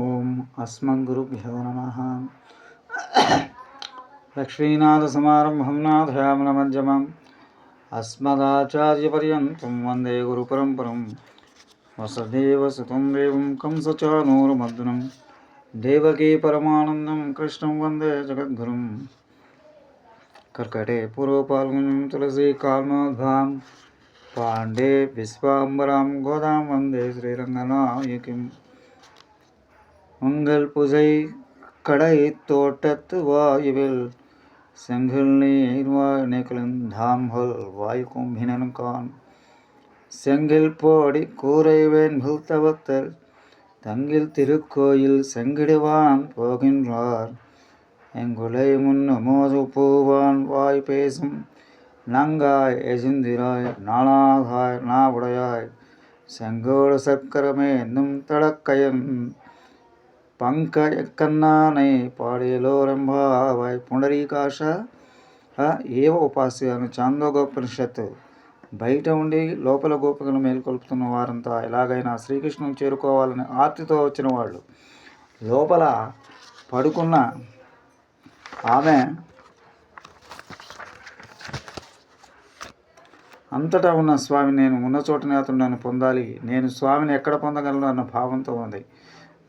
ఓం అస్మద్గురుభ్యో నమ. లక్ష్మీనాథసమారంభం నాథయామనమజ్జమం అస్మదాచార్యపర్యంతం వందే గురుపరంపరం. వసదేవసుతం దేవం కంసచానూరమర్దనం. దేవకీ పరమానందం కృష్ణం వందే జగద్గురుం. కర్కటే పూర్వపాల్గొనం తులసీ కాల్మోద్భాం పాండే విశ్వాంబరాం గోదాం వందే శ్రీరంగనాయకిం. உங்கள் புசை கடை தோட்டத்து வாயுவில் செங்கல் நீர்வாய் நிகழ்ந்தாம்கள் வாயு கும்பினன்கான் செங்கில் போடி கூரைவேன் புல்தவத்தர் தங்கில் திருக்கோயில் செங்கிடுவான் போகின்றார். எங்குலை முன்னமோது பூவான் வாய் பேசும் நங்காய் எஜிந்திராய் நாளாகாய் நாவுடையாய் செங்கோடு சக்கரமே என்னும் தடக்கயன் పంక ఎక్కన్నానై పాడేలో రంభావాయ్ పుండరీకాశ ఏవ ఉపాస్య అని చాందోగోపనిషత్తు బయట ఉండి లోపల గోపికను మేల్కొల్పుతున్న వారంతా ఎలాగైనా శ్రీకృష్ణుని చేరుకోవాలని ఆర్తితో వచ్చిన వాళ్ళు. లోపల పడుకున్న ఆమె అంతటా ఉన్న స్వామి నేను ఉన్న చోటనే అతను నన్ను పొందాలి నేను స్వామిని ఎక్కడ పొందగలను అన్న భావంతో ఉంది.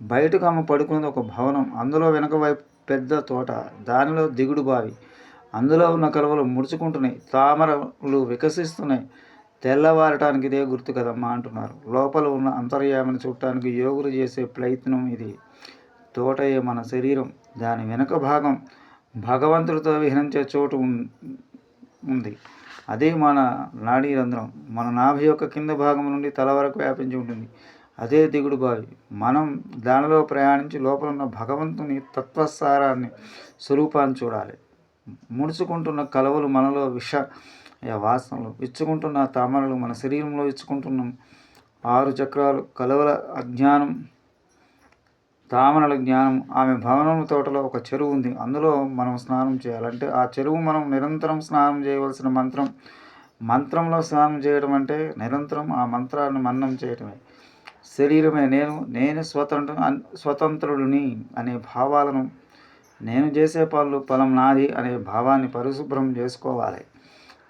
బయటకు ఆమె పడుకున్నది ఒక భవనం. అందులో వెనక వైపు పెద్ద తోట దానిలో దిగుడు బావి. అందులో ఉన్న కలువలు ముడుచుకుంటున్నాయి. తామరలు వికసిస్తున్నాయి. తెల్లవారటానికి ఇదే గుర్తు కదమ్మా అంటున్నారు. లోపల ఉన్న అంతర్యామిని చూడటానికి యోగులు చేసే ప్రయత్నం ఇది. తోటయే మన శరీరం దాని వెనుక భాగం భగవంతుడితో విహరించే చోటు ఉంది. అదే మన నాడీ రంధ్రం. మన నాభి యొక్క కింద భాగం నుండి తల వరకు వ్యాపించి ఉంటుంది. అదే దిగుడు బావి. మనం దానిలో ప్రయాణించి లోపల ఉన్న భగవంతుని తత్వసారాన్ని స్వరూపాన్ని చూడాలి. ముడుచుకుంటున్న కలవలు మనలో విష వాసనలు. ఇచ్చుకుంటున్న తామరలు మన శరీరంలో ఇచ్చుకుంటున్నాం ఆరు చక్రాలు. కలవల అజ్ఞానం తామరల జ్ఞానం. ఆమె భవనం తోటలో ఒక చెరువు ఉంది. అందులో మనం స్నానం చేయాలంటే ఆ చెరువు మనం నిరంతరం స్నానం చేయవలసిన మంత్రం. మంత్రంలో స్నానం చేయడం అంటే నిరంతరం ఆ మంత్రాన్ని మన్నం చేయటమే. శరీరమే నేను నేను స్వతంత్ర స్వతంత్రుడిని అనే భావాలను నేను చేసే పనులు ఫలం నాది అనే భావాన్ని పరిశుభ్రం చేసుకోవాలి.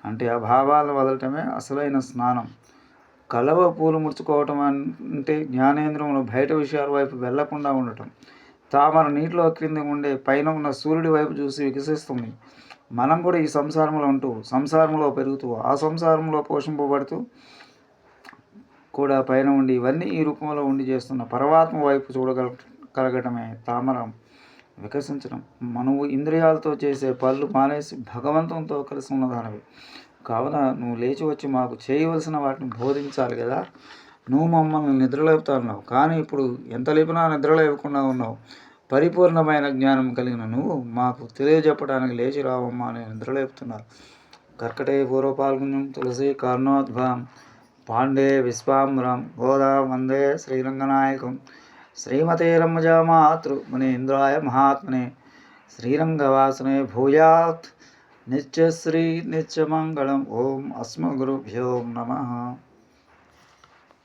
అంటే ఆ భావాలను వదలటమే అసలైన స్నానం. కలవ పూలు ముడుచుకోవటం అంటే జ్ఞానేంద్రములు బయట విషయాల వైపు వెళ్ళకుండా ఉండటం. తామర నీటిలో క్రింద ఉండే పైన ఉన్న సూర్యుడి వైపు చూసి వికసిస్తుంది. మనం కూడా ఈ సంసారంలో ఉంటూ సంసారంలో పెరుగుతూ ఆ సంసారంలో పోషింపబడుతూ కూడా పైన ఉండి ఇవన్నీ ఈ రూపంలో ఉండి చేస్తున్న పరమాత్మ వైపు చూడగల కలగటమే తామరం. వికసించడం మనము ఇంద్రియాలతో చేసే పళ్ళు మానేసి భగవంతంతో కలిసి ఉన్నదానివి. కావున నువ్వు లేచి వచ్చి మాకు చేయవలసిన వాటిని బోధించాలి కదా. నువ్వు మమ్మల్ని నిద్రలేపుతున్నావు. కానీ ఇప్పుడు ఎంత లేపినా నిద్రలేవకుండా ఉన్నావు. పరిపూర్ణమైన జ్ఞానం కలిగిన నువ్వు మాకు తెలియజెప్పడానికి లేచి రావమ్మా అని నిద్రలేపుతున్నారు కర్కటే పూర్వపాల్గొన్యం తులసి కర్ణోద్భాం పాండే విశ్వాంబరం గోదా వందే శ్రీరంగనాయకం. శ్రీమతే రమ్మజామాతృ మునీంద్రాయ మహాత్మనే. శ్రీరంగవాసనే భూయాత్. నిత్యశ్రీ నిత్యమంగళం ఓం అస్మగురుభ్యో నమ.